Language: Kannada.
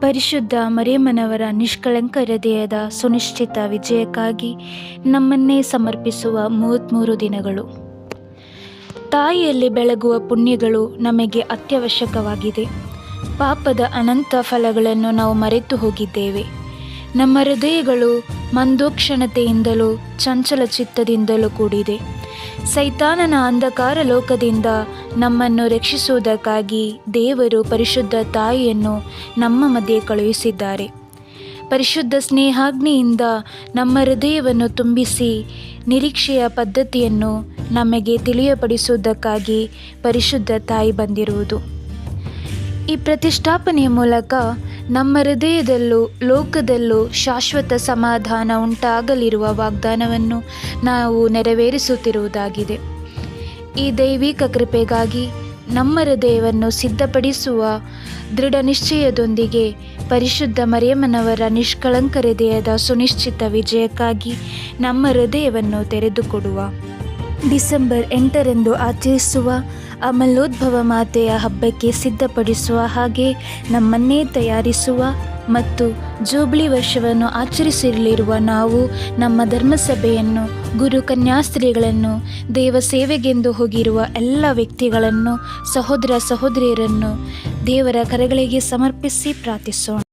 ಪರಿಶುದ್ಧ ಮರೇಮನವರ ನಿಷ್ಕಳಂಕ ಹೃದಯದ ಸುನಿಶ್ಚಿತ ವಿಜಯಕ್ಕಾಗಿ ನಮ್ಮನ್ನೇ ಸಮರ್ಪಿಸುವ ಮೂವತ್ತ್ಮೂರು ದಿನಗಳು. ತಾಯಿಯಲ್ಲಿ ಬೆಳಗುವ ಪುಣ್ಯಗಳು ನಮಗೆ ಅತ್ಯವಶ್ಯಕವಾಗಿದೆ. ಪಾಪದ ಅನಂತ ಫಲಗಳನ್ನು ನಾವು ಮರೆತು ಹೋಗಿದ್ದೇವೆ. ನಮ್ಮ ಹೃದಯಗಳು ಮಂದೋಕ್ಷಣತೆಯಿಂದಲೂ ಚಂಚಲ ಚಿತ್ತದಿಂದಲೂ ಕೂಡಿದೆ. ಸೈತಾನನ ಅಂಧಕಾರ ಲೋಕದಿಂದ ನಮ್ಮನ್ನು ರಕ್ಷಿಸುವುದಕ್ಕಾಗಿ ದೇವರು ಪರಿಶುದ್ಧ ತಾಯಿಯನ್ನು ನಮ್ಮ ಮಧ್ಯೆ ಕಳುಹಿಸಿದ್ದಾರೆ. ಪರಿಶುದ್ಧ ಸ್ನೇಹಾಗ್ನಿಯಿಂದ ನಮ್ಮ ಹೃದಯವನ್ನು ತುಂಬಿಸಿ ನಿರೀಕ್ಷೆಯ ಪದ್ಧತಿಯನ್ನು ನಮಗೆ ತಿಳಿಯಪಡಿಸುವುದಕ್ಕಾಗಿ ಪರಿಶುದ್ಧ ತಾಯಿ ಬಂದಿರುವುದು. ಈ ಪ್ರತಿಷ್ಠಾಪನೆಯ ಮೂಲಕ ನಮ್ಮ ಹೃದಯದಲ್ಲೂ ಲೋಕದಲ್ಲೂ ಶಾಶ್ವತ ಸಮಾಧಾನ ಉಂಟಾಗಲಿರುವ ವಾಗ್ದಾನವನ್ನು ನಾವು ನೆರವೇರಿಸುತ್ತಿರುವುದಾಗಿದೆ. ಈ ದೈವಿಕ ಕೃಪೆಗಾಗಿ ನಮ್ಮ ಹೃದಯವನ್ನು ಸಿದ್ಧಪಡಿಸುವ ದೃಢ ನಿಶ್ಚಯದೊಂದಿಗೆ ಪರಿಶುದ್ಧ ಮರಿಯಮ್ಮನವರ ನಿಷ್ಕಳಂಕ ಹೃದಯದ ಸುನಿಶ್ಚಿತ ವಿಜಯಕ್ಕಾಗಿ ನಮ್ಮ ಹೃದಯವನ್ನು ತೆರೆದುಕೊಡುವ. ಡಿಸೆಂಬರ್ ಎಂಟರಂದು ಆಚರಿಸುವ ಅಮಲೋದ್ಭವ ಮಾತೆಯ ಹಬ್ಬಕ್ಕೆ ಸಿದ್ಧಪಡಿಸುವ ಹಾಗೆ ನಮ್ಮನ್ನೇ ತಯಾರಿಸುವ ಮತ್ತು ಜೂಬ್ಲಿ ವರ್ಷವನ್ನು ಆಚರಿಸಲಿರುವ ನಾವು ನಮ್ಮ ಧರ್ಮಸಭೆಯನ್ನು, ಗುರು ಕನ್ಯಾಸ್ತ್ರೀಗಳನ್ನು, ದೇವ ಸೇವೆಗೆಂದು ಹೋಗಿರುವ ಎಲ್ಲ ವ್ಯಕ್ತಿಗಳನ್ನು, ಸಹೋದರ ಸಹೋದರಿಯರನ್ನು ದೇವರ ಕರೆಗಳಿಗೆ ಸಮರ್ಪಿಸಿ ಪ್ರಾರ್ಥಿಸೋಣ.